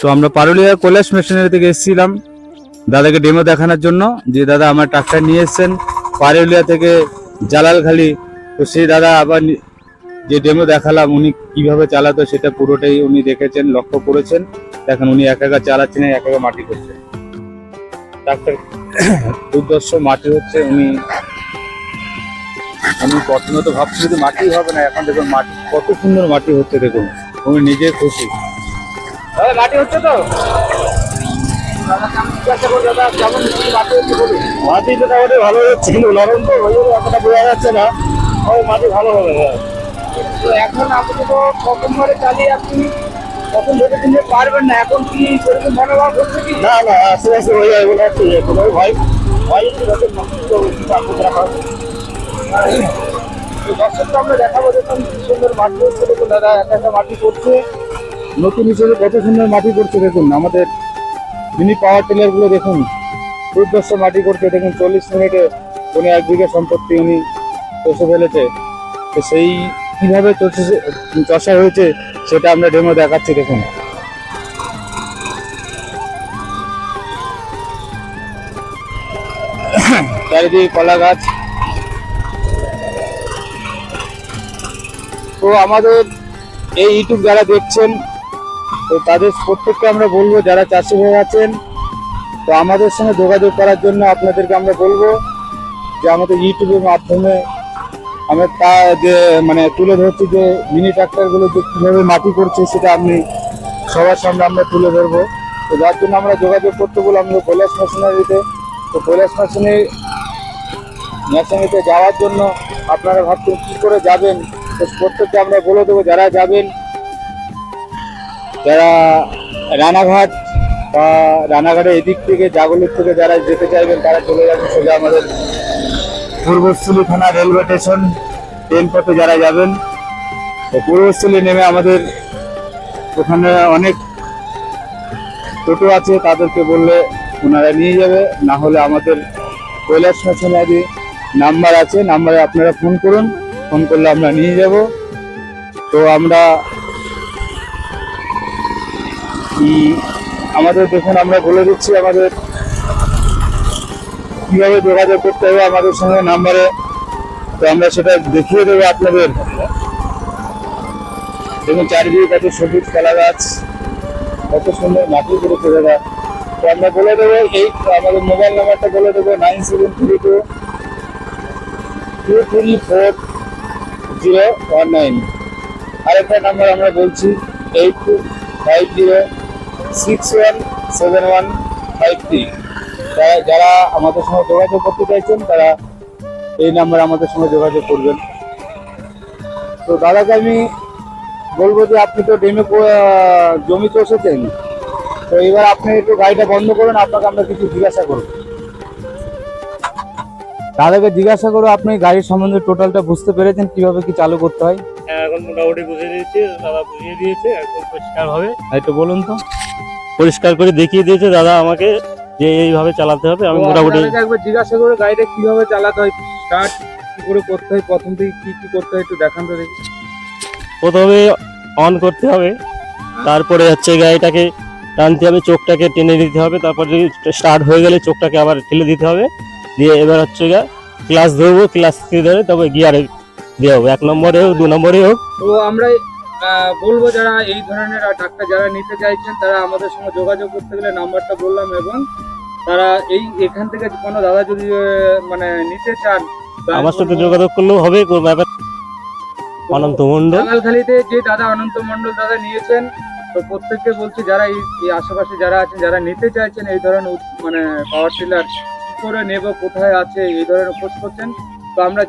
তো আমরা পারুলিয়া কৈলাস মেশিনারি থেকে এসেছিলাম। দাদাকে ডেমো দেখানোর জন্য। যে দাদা আমার ট্রাক্টর নিয়ে এসেছেন, পারুলিয়া থেকে জালালখালি। তো সেই দাদা আবার যে ডেমো দেখালাম, উনি কীভাবে চালাতো সেটা পুরোটাই উনি দেখেছেন, লক্ষ্য করেছেন। দেখেন উনি একা একা চালাচ্ছেন, একা একা মাটি করছেন। ট্রাক্টর দুর্দর্শ মাটি হচ্ছে, উনি আমি প্রথমে তো ভাবছি যে মাটি হবে না, এখন দেখুন মাটি কত সুন্দর মাটি হচ্ছে, দেখুন। উনি নিজে খুশি। মাটি হচ্ছে তো? মাটি মোটামুটি ভালো হচ্ছে কিন্তু নরম তো ওই এতটা বোঝা যাচ্ছে না। ওই মাটি ভালো হবে হ্যাঁ। তো এখন আপনি তো প্রথমবারে চালিয়ে আপনি ভেবে দিনে পারবেন না? এখন কি সেরকম মনোভাব হচ্ছে কি? না না আস্তে আস্তে হয়ে যাবে বলে একটু ইয়ে করবে। ভয় ভয় একটু তো আমরা দেখাবো দেখুন সুন্দর মাটি হচ্ছে। দেখুন দাদা একা একা মাটি করছে নতুন হিসেবে কত সুন্দর মাটি করছে দেখুন, আমাদের মিনি পাওয়ার টিলারগুলো দেখুন দুর্দর্শ মাটি করছে দেখুন, চল্লিশ মিনিটে উনি এক বিঘা সম্পত্তি উনি চষে ফেলেছে। তো সেই কীভাবে চষা হয়েছে, সেটা আমরা ডেমো দেখাচ্ছি, দেখুন। চারিদিকে কলা গাছ। তো আমাদের এই ইউটিউব যারা দেখছেন তো তাদের প্রত্যেককে আমরা বলব, যারা চাষি ভাই আছেন, তো আমাদের সঙ্গে যোগাযোগ করার জন্য আপনাদেরকে আমরা বলব যে আমাদের ইউটিউবের মাধ্যমে আমরা তা যে মানে তুলে ধরছি যে মিনি ট্রাক্টরগুলো যে কীভাবে মাটি করছে সেটা আপনি সবার সামনে আমরা তুলে ধরবো। তো যার জন্য আমরা যোগাযোগ করতে বললাম, আমরা কৈলাস মেশিনারিতে তো কৈলাস মেশিনারি মেশিনারিতে যাওয়ার জন্য আপনারা ভাবছেন কী করে যাবেন? তো প্রত্যেককে আমরা বলে দেবো, যারা যাবেন যারা রানাঘাট বা রানাঘাটের এদিক থেকে জাগলিক থেকে যারা যেতে চাইবেন, তারা চলে যাবেন সোজা আমাদের পূর্বস্থলী থানা রেলওয়ে স্টেশন ট্রেন পথে যারা যাবেন তো পূর্বস্থলী নেমে আমাদের ওখানে অনেক টোটো আছে, তাদেরকে বললে ওনারা নিয়ে যাবে। না হলে আমাদের কৈলাস মেশিনারি নাম্বার আছে, নাম্বারে আপনারা ফোন করুন, ফোন করলে আমরা নিয়ে যাব। তো আমরা আমাদের দেখুন, আমরা বলে দিচ্ছি আমাদের কীভাবে যোগাযোগ করতে হবে আমাদের সঙ্গে নাম্বারে। তো আমরা সেটা দেখিয়ে দেবো আপনাদের। দেখুন, চারিদিকে কত সবুজ কলা গাছ, কত সুন্দর মাটি করেছে দাদা। তো আমরা বলে দেবো, এই আমাদের মোবাইল নাম্বারটা বলে দেবো, nine seven three two two three four zero one nine. আরেকটা নাম্বার আমরা বলছি, eight two five zero six one seven one five three যারা আমাদের সঙ্গে যোগাযোগ করতে চাইছেন তারা এই নাম্বারে আমাদের সঙ্গে যোগাযোগ করবেন। তো দাদাকে আমি বলব যে আপনি তো ডেমে জমি চষেছেন তো এবার আপনি একটু গাড়িটা বন্ধ করুন আপনাকে আমরা কিছু জিজ্ঞাসা করব। দাদাকে জিজ্ঞাসা করো আপনি গাড়ির সম্বন্ধে টোটালটা বুঝতে পেরেছেন কীভাবে কি চালু করতে হয়? হ্যাঁ এখন মোটামুটি বুঝিয়ে দিয়েছে দাদা বুঝিয়ে দিয়েছে একদম পরিষ্কার ভাবে একটু বলুন তো। পরিষ্কার করে দেখিয়ে দিয়েছে দাদা আমাকে যে এইভাবে চালাতে হবে আমি মোটামুটি একবার জিজ্ঞাসা করে গাড়িটা কীভাবে চালাতে হয় স্টার্ট কি করে করতে হয় প্রথম থেকে কি কি করতে হয় একটু দেখান তো দেখি। প্রথমে অন করতে হবে তারপরে হচ্ছে গাড়িটাকে টানতে হবে চোখটাকে টেনে দিতে হবে তারপর যদি স্টার্ট হয়ে গেলে চোখটাকে আবার ঠেলে দিতে হবে দিয়ে এবার হচ্ছে গা ক্লাস ধরবো ক্লাস থ্রি ধরে তবে গিয়ারে দেওয়া হবে এক নম্বরে হোক দু নম্বরে হোক। তো আমরা বলব যারা এই ধরনের ডাক্তার যারা নিতে চাইছেন তারা আমাদের সঙ্গে যোগাযোগ করতে গেলে নাম্বারটা বললাম এবং তারা এই এখান থেকে কোনো দাদা যদি মানে নিতে চান আমার সাথে যোগাযোগ করলেও হবে অনন্ত মন্ডল বাঙালখালীতে যে দাদা অনন্ত মন্ডল দাদা নিয়েছেন তো প্রত্যেককে বলছি যারা এই আশেপাশে যারা আছেন যারা নিতে চাইছেন এই ধরনের মানে পাওয়ার টিলার কি করে নেব কোথায় আছে এই ধরনের খোঁজ করছেন তো আমরা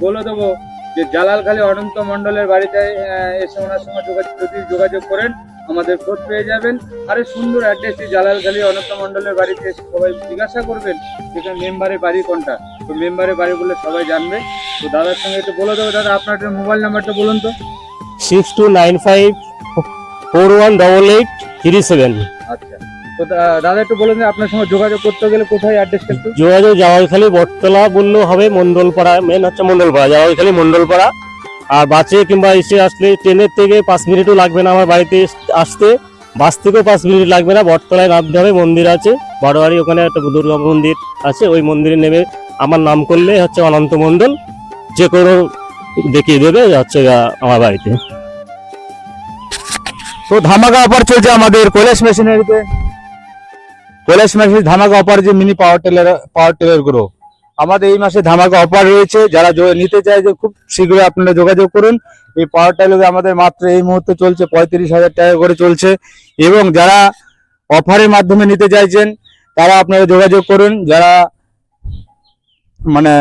বলে দেবো যে জালালখালী অনন্ত মন্ডলের বাড়িতে এসে ওনার সঙ্গে যোগাযোগ যদি যোগাযোগ করেন, আমাদের খোঁজ পেয়ে যাবেন। আরে সুন্দর অ্যাড্রেস জালালখালী অনন্ত মন্ডলের বাড়িতে এসে সবাই জিজ্ঞাসা করবেন যেখানে মেম্বারের বাড়ি কোনটা। তো মেম্বারের বাড়ি বলে সবাই জানবে। তো দাদার সঙ্গে একটু বলে দেবো। দাদা, আপনার মোবাইল নাম্বারটা বলুন তো। Six two nine five four one double eight three seven তো দাদা একটু বলুন যে আপনার সঙ্গে যোগাযোগ করতে গেলে কোথায় অ্যাড্রেসটা একটু? যোগাযোগ জাওয়ালখালী বটতলা বললেও হবে মন্ডলপাড়া মেন হচ্ছে মন্ডলপাড়া জাওয়ালখালী মন্ডলপাড়া আর বাসে কিংবা এসে আসলে ট্রেনের থেকে পাঁচ মিনিটও লাগবে না আমার বাড়িতে আসতে। বাস থেকেও পাঁচ মিনিট লাগবে না বটতলায় নামতে হবে মন্দির আছে। বারোয়ারি ওখানে একটা দুর্গা মন্দির আছে ওই মন্দিরে নেমে আমার নাম করলে হচ্ছে অনন্ত মণ্ডল। যে কোনো দেখিয়ে দেবে হচ্ছে আমার বাড়িতে। তো ধামাকা অফার চলছে আমাদের কৈলাস মেশিনারিতে। কৈলাস মেশিন ধামাকা অফার যে মিনি পাওয়ার টেলার পাওয়ার টেলারগুলো, আমাদের এই মাসে ধামাকা অফার রয়েছে। যারা নিতে চায় যে খুব শীঘ্রই আপনারা যোগাযোগ করুন। এই পাওয়ার টেলার আমাদের মাত্র এই মুহূর্তে চলছে, পঁয়ত্রিশ হাজার টাকা করে চলছে। এবং যারা অফারের মাধ্যমে নিতে চাইছেন, তারা আপনারা যোগাযোগ করুন। যারা মানে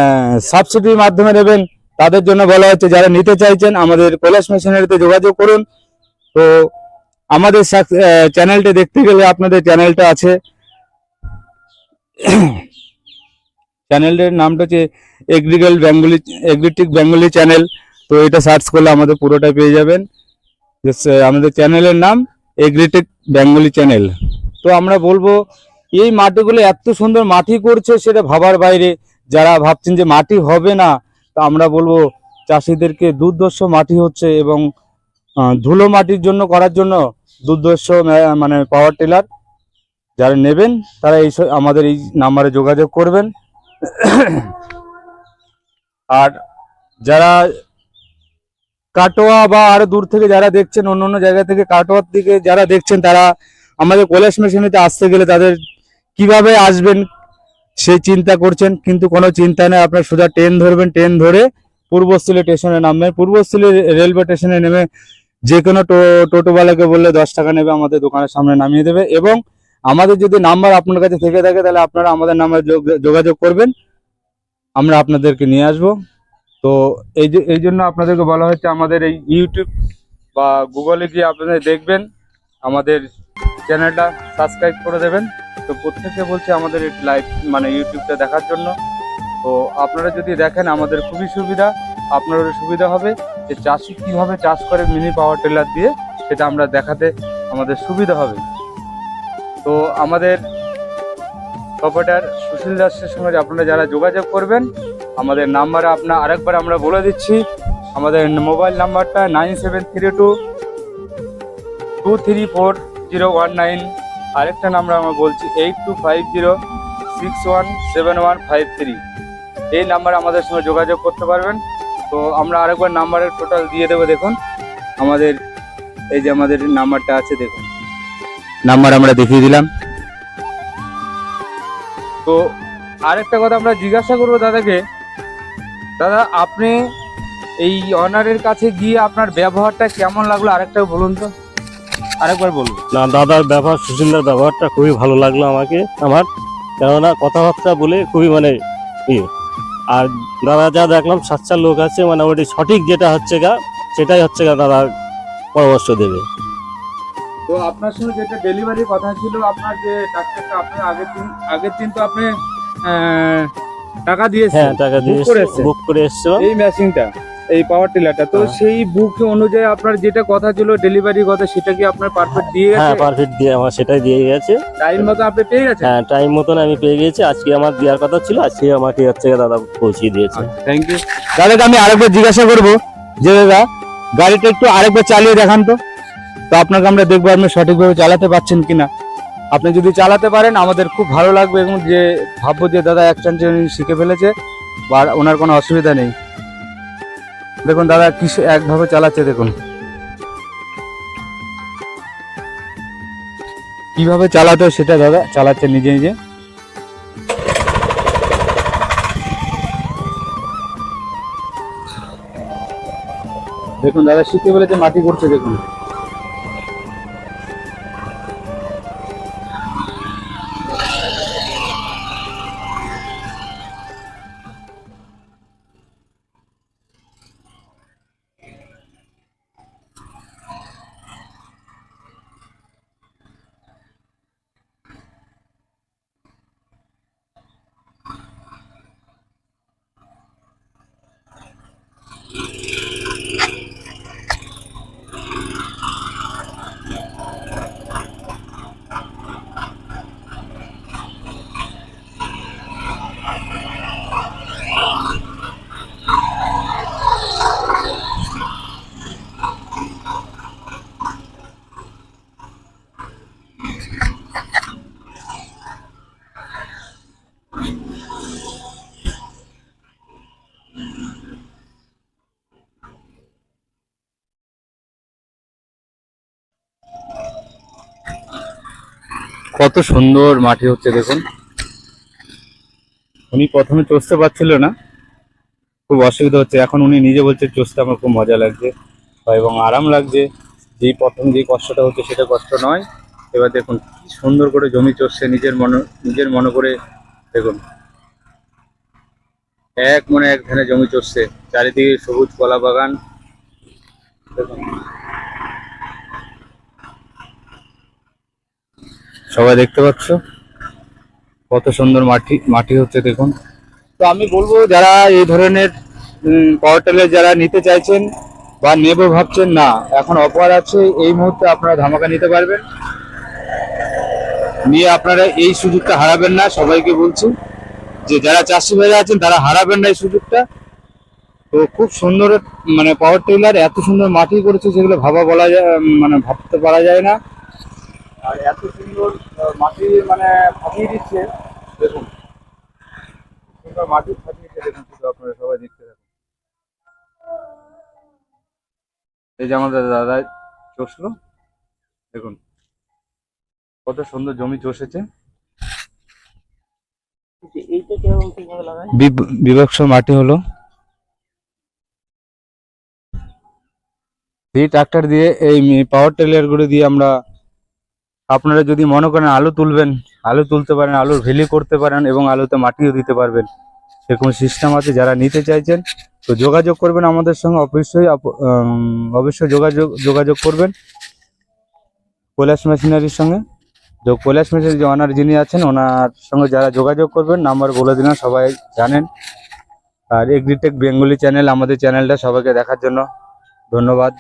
সাবসিডির মাধ্যমে নেবেন, তাদের জন্য বলা হচ্ছে, যারা নিতে চাইছেন, আমাদের কৈলাস মেশিনারিতে যোগাযোগ করুন। তো আমাদের চ্যানেলটা দেখতে গেলে আপনাদের চ্যানেলটা আছে। চ্যানেলটার নামটা হচ্ছে এগ্রিকাল বেঙ্গলি এগ্রিটিক বেঙ্গলি চ্যানেল তো এটা সার্চ করলে আমাদের পুরোটা পেয়ে যাবেন। আমাদের চ্যানেলের নাম এগ্রিটেক বেঙ্গলি চ্যানেল তো আমরা বলব, এই মাটিগুলো এত সুন্দর মাটি করছে সেটা ভাবার বাইরে। যারা ভাবছেন যে মাটি হবে না, তা আমরা বলব চাষিদেরকে দুর্দর্শ মাটি হচ্ছে এবং ধুলো মাটির জন্য করার জন্য দুর্দর্শ মানে পাওয়ার টিলার যারা নেবেন, তারা এই আমাদের এই নাম্বারে যোগাযোগ করবেন। আর যারা কাটোয়া বা আরও দূর থেকে যারা দেখছেন, অন্য অন্য জায়গা থেকে কাটোয়ার দিকে যারা দেখছেন, তারা আমাদের কৈলাস মেশিনেতে আসতে গেলে তাদের কীভাবে আসবেন সেই চিন্তা করছেন, কিন্তু কোনো চিন্তা নেই। আপনার সোজা ট্রেন ধরবেন, ট্রেন ধরে পূর্বস্থলী স্টেশনে নামবেন। পূর্বস্থলী রেলওয়ে স্টেশনে নেমে যে কোনো টোটোওয়ালাকে বললে দশ টাকা নেবে, আমাদের দোকানের সামনে নামিয়ে দেবে। এবং আমাদের যদি নাম্বার আপনার কাছে থেকে থাকে, তাহলে আপনারা আমাদের নাম্বার যোগাযোগ করবেন। আমরা আপনাদেরকে নিয়ে আসব। তো এই যে, এই জন্য আপনাদেরকে বলা হচ্ছে আমাদের এই ইউটিউব বা গুগলে গিয়ে আপনাদের দেখবেন, আমাদের চ্যানেলটা সাবস্ক্রাইব করে দেবেন। তো প্রত্যেকে বলছে আমাদের লাইভ মানে ইউটিউবটা দেখার জন্য। তো আপনারা যদি দেখেন আমাদের খুবই সুবিধা, আপনারও সুবিধা হবে যে চাষি কীভাবে চাষ করে মিনি পাওয়ার টেলার দিয়ে সেটা আমরা দেখাতে আমাদের সুবিধা হবে। তো আমাদের প্রপার্টার সুশীল দাসের সঙ্গে আপনারা যারা যোগাযোগ করবেন, আমাদের নাম্বার আপনার আরেকবার আমরা বলে দিচ্ছি, আমাদের মোবাইল নাম্বারটা nine seven three two two three four zero one nine আরেকটা নাম্বার আমরা বলছি eight two five zero six one seven one five three এই নাম্বারে আমাদের সঙ্গে যোগাযোগ করতে পারবেন। তো আমরা আরেকবার নাম্বারের টোটাল দিয়ে দেবো দেখুন। আমাদের, এই যে আমাদের নাম্বারটা আছে দেখুন। নাম্বার আমরা দেখিয়ে দিলাম। তো আরেকটা কথা আমরা জিজ্ঞাসা করব দাদাকে। দাদা আপনি এই অনারের কাছে গিয়ে আপনার ব্যবহারটা কেমন লাগল? আরেকটা বলুন তো। আরেকবার বলুন। না দাদার ব্যবহার সুশীলদার ব্যবহারটা খুবই ভালো লাগল আমাকে আমার। কেননা কথাবার্তা বলে খুবই মানে ইয়ে আর দাদা যা দেখলাম সাচ্চা লোক আছে মানে ওটি সঠিক যেটা হচ্ছে গা সেটাই হচ্ছে গা দাদা পরামর্শ দেবে। তো আপনার সঙ্গে যেটা ডেলিভারি কথা ছিল আপনার যে ট্রাক্টরটা আপনি আগের দিন আগের দিন তো আপনি টাকা দিয়েছেন হ্যাঁ টাকা দিয়ে বুক করে এসছে? বুক করে এসছো এই মেশিনটা এই পাওয়ার টিলারটা তো হ্যাঁ। সেই বুক অনুযায়ী আপনার যেটা কথা ছিল ডেলিভারি কথা সেটা কি আপনার পারফেক্ট দিয়ে গেছে? হ্যাঁ পারফেক্ট দিয়ে আমার সেটাই দিয়ে গেছে। টাইম মতো আপনি পেয়ে গেছেন? হ্যাঁ টাইম মতন আমি পেয়ে গেছি। আজকে আমার দেওয়ার কথা ছিল আজকে আমাকে হচ্ছে দাদা পৌঁছিয়ে দিয়েছে। থ্যাংক ইউ দাদাকে আমি আরেকবার জিজ্ঞাসা করব যে দাদা গাড়িটা একটু আরেকবার চালিয়ে দেখান তো। তো আপনাকে আমরা দেখব আপনি সঠিকভাবে চালাতে পারছেন কিনা। আপনি যদি চালাতে পারেন, আমাদের খুব ভালো লাগবে এবং যে ভাববো যে দাদা এক চান্সে শিখে ফেলেছে বা ওনার কোনো অসুবিধা নেই। দেখুন দাদা, কি একভাবে চালাচ্ছে দেখুন। কীভাবে চালাতে সেটা দাদা, চালাচ্ছে নিজে নিজে। দেখুন দাদা, শিখে ফেলেছে, মাটি করছে দেখুন। কত সুন্দর মাটি হচ্ছে দেখুন। উনি প্রথমে চষতে পারছিল না। খুব অসুবিধা হচ্ছে। এখন উনি নিজে বলছে, চষতে আমার খুব মজা লাগছে এবং আরাম লাগছে। যেই প্রথম যে কষ্টটা হচ্ছে সেটা কষ্ট নয়। এবার দেখুন, কি সুন্দর করে জমি চষছে নিজের মনে নিজের মনে করে দেখুন। এক মনে এক ধানে জমি চষছে। চারিদিকে সবুজ কলা বাগান দেখুন। সবাই দেখতে পাচ্ছ। কত সুন্দর মাটি মাটি হচ্ছে দেখুন। তো আমি বলব, যারা এই ধরনের পাওয়ার যারা নিতে চাইছেন বা নেব ভাবছেন, না, এখন অফার আছে, এই মুহূর্তে আপনারা ধামাকা নিতে পারবেন। নিয়ে আপনারা এই সুযোগটা হারাবেন না, সবাইকে বলছি। যে যারা চাষি ভাইরা আছেন, তারা হারাবেন না এই সুযোগটা। তো খুব সুন্দর মানে পাওয়ার টেলার এত সুন্দর মাটি করেছে যেগুলো ভাবা বলা যায় মানে ভাবতে পারা যায় না। আর এত সুন্দর মাটি মানে ফাটিয়ে দিচ্ছে দেখুন। সুন্দর মাটি ফাটিয়েছে দেখুন শুধু আপনারা সবাই দেখতে থাকুন। এই যে আমাদের দাদা চষলো দেখুন কত সুন্দর জমি চষেছে। বিভক্স মাটি হলো। এই ট্রাক্টর দিয়ে এই পাওয়ার টেলারগুলো দিয়ে আমরা আপনারা যদি মনে করেন আলু তুলবেন, আলু তুলতে পারেন, আলুর ভেলি করতে পারেন এবং আলুতে মাটিও দিতে পারবেন সেরকম সিস্টেম আছে যারা নিতে চাইছেন, তো যোগাযোগ করবেন আমাদের সঙ্গে, অবশ্যই অবশ্যই যোগাযোগ যোগাযোগ করবেন কৈলাস মেশিনারির সঙ্গে। তো কৈলাস মেশিনারি যে ওনার যিনি আছেন, ওনার সঙ্গে যারা যোগাযোগ করবেন নাম্বার বলে দিলাম, সবাই জানেন। আর এগ্রিটেক বেঙ্গলি চ্যানেল আমাদের চ্যানেলটা সবাইকে দেখার জন্য ধন্যবাদ।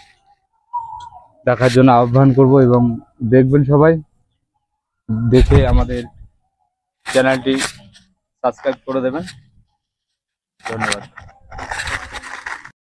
দেখার জন্য আহ্বান করব এবং দেখবেন সবাই। দেখে আমাদের চ্যানেলটি সাবস্ক্রাইব করে দেবেন। ধন্যবাদ।